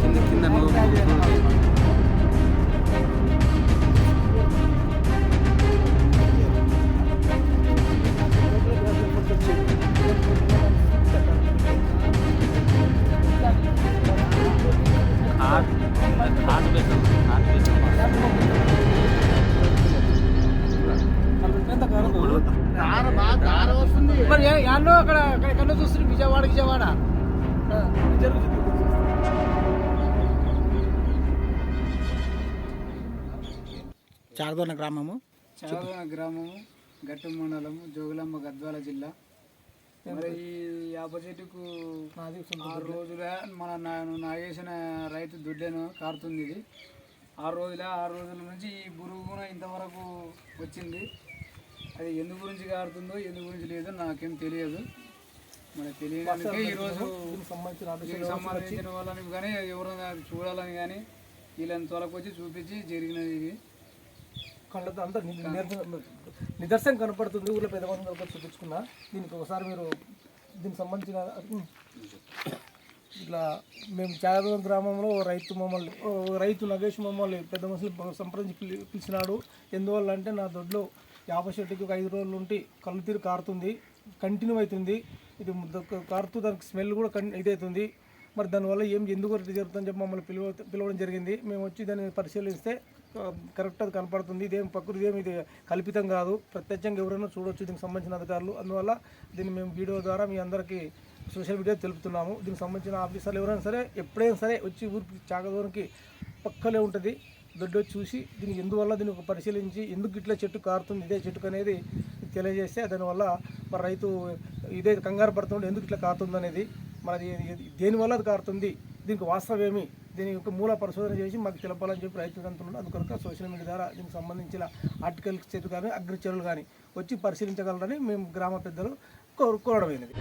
కింద కింద మరి యాడ్లో అక్కడ అక్కడ చూస్తుంది విజయవాడ విజయవాడ. జరుగుతుంది. చారదోన గ్రామము. చావదన గ్రామము గట్టు మండలము జోగులాంబ గద్వాల జిల్లా. మరి ఈ యాప చెట్టుకు ఆరు రోజుల మన నా- నాగేసిన రైతు దుడ్డెను కారుతుంది ఇది. ఆరు రోజుల ఆరు రోజుల నుంచి ఈ పురుగున ఇంతవరకు వచ్చింది. అది ఎందు గురించి కారుతుందో ఎందు గురించి లేదో నాకేం తెలియదు. మరి తెలియడానికి ఈరోజు సంబంధించిన వాళ్ళని కానీ ఎవరైనా చూడాలని కానీ వీళ్ళని తొలకొచ్చి చూపించి జరిగినది ఇది. కళ్ళతో అంతా నిదర్శనం నిదర్శనం కనపడుతుంది. ఊళ్ళో పెద్దమంది వరకు చూపించుకున్నా. దీనికి ఒకసారి మీరు దీనికి సంబంధించిన ఇట్లా మేము చాగదూరం గ్రామంలో రైతు మమ్మల్ని ఓ రైతు నగేష్ మమ్మల్ని పెద్ద మనుషులు సంప్రదించి పిలి పిలిచినాడు. ఎందువల్ల అంటే నా దొడ్లో యాభై చెట్టుకి ఒక ఐదు రోజులు ఉంటే కళ్ళు తీరు కారుతుంది. కంటిన్యూ అవుతుంది. ఇది కారుతూ దానికి స్మెల్ కూడా కన్ ఇదవుతుంది మరి దానివల్ల ఏం ఎందుకు జరుగుతుందని చెప్పి మమ్మల్ని పిలువ పిలవడం జరిగింది. మేము వచ్చి దాన్ని పరిశీలిస్తే కరెక్ట్ అది కనపడుతుంది. ఇదేం ప్రకృతి ఏమి ఇది కల్పితం కాదు. ప్రత్యక్షంగా ఎవరైనా చూడొచ్చు దీనికి సంబంధించిన అధికారులు. అందువల్ల దీన్ని మేము వీడియో ద్వారా మీ అందరికీ సోషల్ మీడియా తెలుపుతున్నాము. దీనికి సంబంధించిన ఆఫీసర్లు ఎవరైనా సరే ఎప్పుడైనా సరే వచ్చి ఊరికి చాకదూరంకి పక్కలే ఉంటుంది. దొడ్డు వచ్చి చూసి దీనికి ఎందువల్ల దీన్ని ఒక పరిశీలించి ఎందుకు ఇట్లా చెట్టు కారుతుంది ఇదే చెట్టుకు అనేది తెలియజేస్తే దానివల్ల మరి రైతు ఇదే కంగారు పడుతుంటే ఎందుకు ఇట్లా కారుతుంది అనేది మరి దేనివల్ల అది కారుతుంది? దీనికి వాస్తవం ఏమి? దీని యొక్క మూల పరిశోధన చేసి మాకు తెలపాలని చెప్పి రైతులు అంటున్నారు అందుకొరకు సోషల్ మీడియా ద్వారా దీనికి సంబంధించిన ఆర్టికల్ చెట్టు కానీ అగ్రిచరులు కానీ వచ్చి పరిశీలించగలరని మేము గ్రామ పెద్దలు కోరు కోరడమైనది.